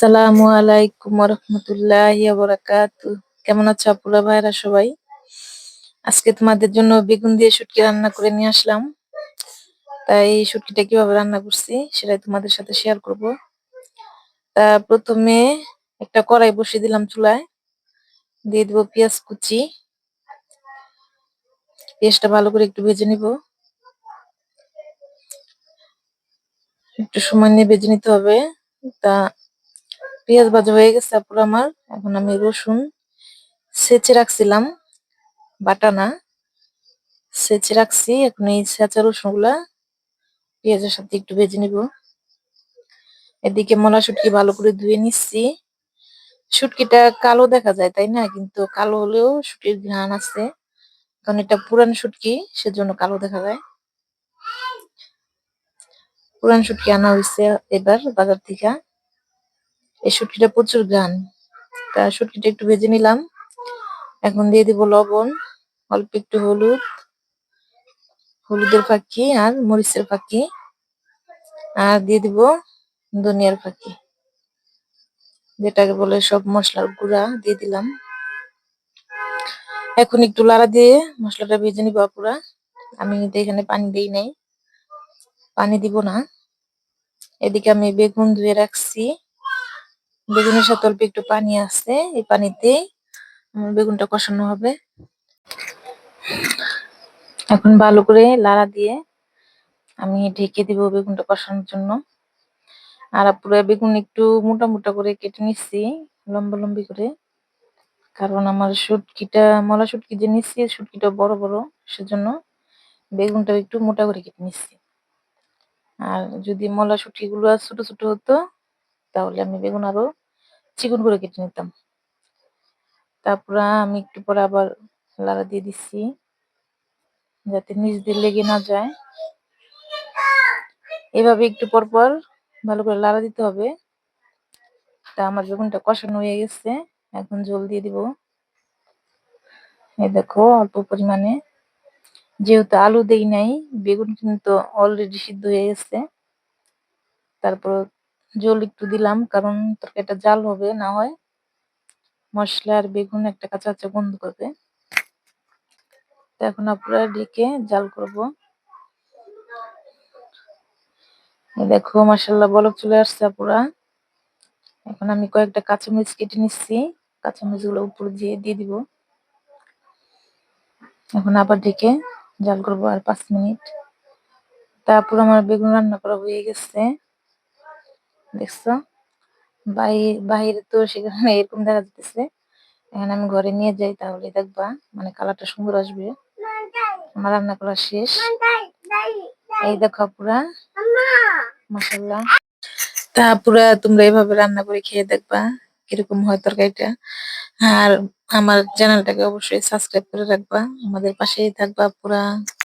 আসসালামু আলাইকুম রহমতুল্লাহি বারাকাতু কেমন আছো আপুরা ভাইরা সবাই? আজকে তোমাদের জন্য বেগুন দিয়ে শুটকি রান্না করে নিয়ে আসলাম। তাই শুটকিটা কীভাবে রান্না করছি সেটাই তোমাদের সাথে শেয়ার করব। তা প্রথমে একটা কড়াই বসিয়ে দিলাম চুলায়। দিয়ে দেবো পেঁয়াজ কুচি। পেঁয়াজটা ভালো করে একটু ভেজে নিব। একটু সময় নিয়ে ভেজে নিতে হবে। তা পেঁয়াজ ভাজা হয়ে গেছে আপুর আমার এখন আমি রসুন সেচে রাখছিলাম, বাটা না, সেচে রাখছি। এখন এই সেচা রসুনগুলা পেঁয়াজের সাথে একটু ভেজে নিব। এদিকে মলা শুটকি ভালো করে ধুয়ে নিচ্ছি। শুটকিটা কালো দেখা যায়, তাই না? কিন্তু কালো হলেও শুটির ঘ্রাণ আছে। কারণ এটা পুরান শুটকি, সেজন্য কালো দেখা যায়। পুরান শুটকি আনা হয়েছে এবার বাজার থেকে। এই শুটকিটা প্রচুর গান। তা শুটকিটা একটু ভেজে নিলাম। এখন দিয়ে দিব লবণ, অল্প একটু হলুদ, হলুদের ফাঁকি আর মরিচের ফাঁকি, আর দিয়ে দিব ধনিয়ার ফাঁকি। যেটাকে বলে সব মশলার গুঁড়া দিয়ে দিলাম। এখন একটু লাড়া দিয়ে মশলাটা ভেজে নিব পুরা আমি এখানে পানি দিই নাই। পানি দিব না। এদিকে আমি বেগুন ধুয়ে রাখছি। বেগুনের সাথে অল্প একটু পানি আছে, এই পানিতে বেগুনটা কষানো হবে। এখন ভালো করে লাড়া দিয়ে আমি ঢেকে দিব বেগুনটা কষানোর জন্য। আর পুরো বেগুন একটু মোটা মোটা করে কেটে নিচ্ছি, লম্বা লম্বি করে। কারণ আমার শুটকিটা, মলা শুটকি যে নিচ্ছি শুটকিটা বড় বড়, সেজন্য বেগুনটা একটু মোটা করে কেটে নিচ্ছি। আর যদি মলা শুটকিগুলো ছোট ছোট হতো, তাহলে আমি বেগুন আরও চিকন করে কেটে নিতাম। তারপর আমি একটু পরে আবার লাড়া দিয়ে দিচ্ছি যাতে নিচ দিয়ে লেগে না যায়। এভাবে একটু পর পর ভালো করে লাড়া দিতে হবে। তা আমার বেগুনটা কষানো হয়ে গেছে, এখন জল দিয়ে দিব। এই দেখো, অল্প পরিমাণে। যেহেতু আলু দেই নাই, বেগুন কিন্তু অলরেডি সিদ্ধ হয়ে গেছে। তারপর জল একটু দিলাম, কারণ তরকারিটা জাল হবে, না হয় মশলা আর বেগুন একটা কাঁচা কাঁচা গন্ধ করবে এখন আপনারা ঢেকে জাল করব। দেখো মাসাল্লাহ বলক চলে আসছে পুরা এখন আমি কয়েকটা কাঁচামরিচ কেটে নিচ্ছি। কাঁচামরিচগুলো উপর দিয়ে দিয়ে দিব। এখন আবার ঢেকে জাল করব আর পাঁচ মিনিট। তারপর আমার বেগুন রান্না করা হয়ে গেছে। দেখছ? বাহিরে তো সেখানে এরকম দেখা যাচ্ছে এখন আমি ঘরে নিয়ে যাই তাহলে দেখবা মানে কালারটা সুন্দর আসবে। আমার রান্না করা শেষ। এই দেখো পুরা মশাল্লা তা পুরা তোমরা এভাবে রান্না করে খেয়ে দেখবা, কীরকম হয় তরকারিটা। আর আমার চ্যানেলটাকে অবশ্যই সাবস্ক্রাইব করে রাখবা। আমাদের পাশেই থাকবা পুরা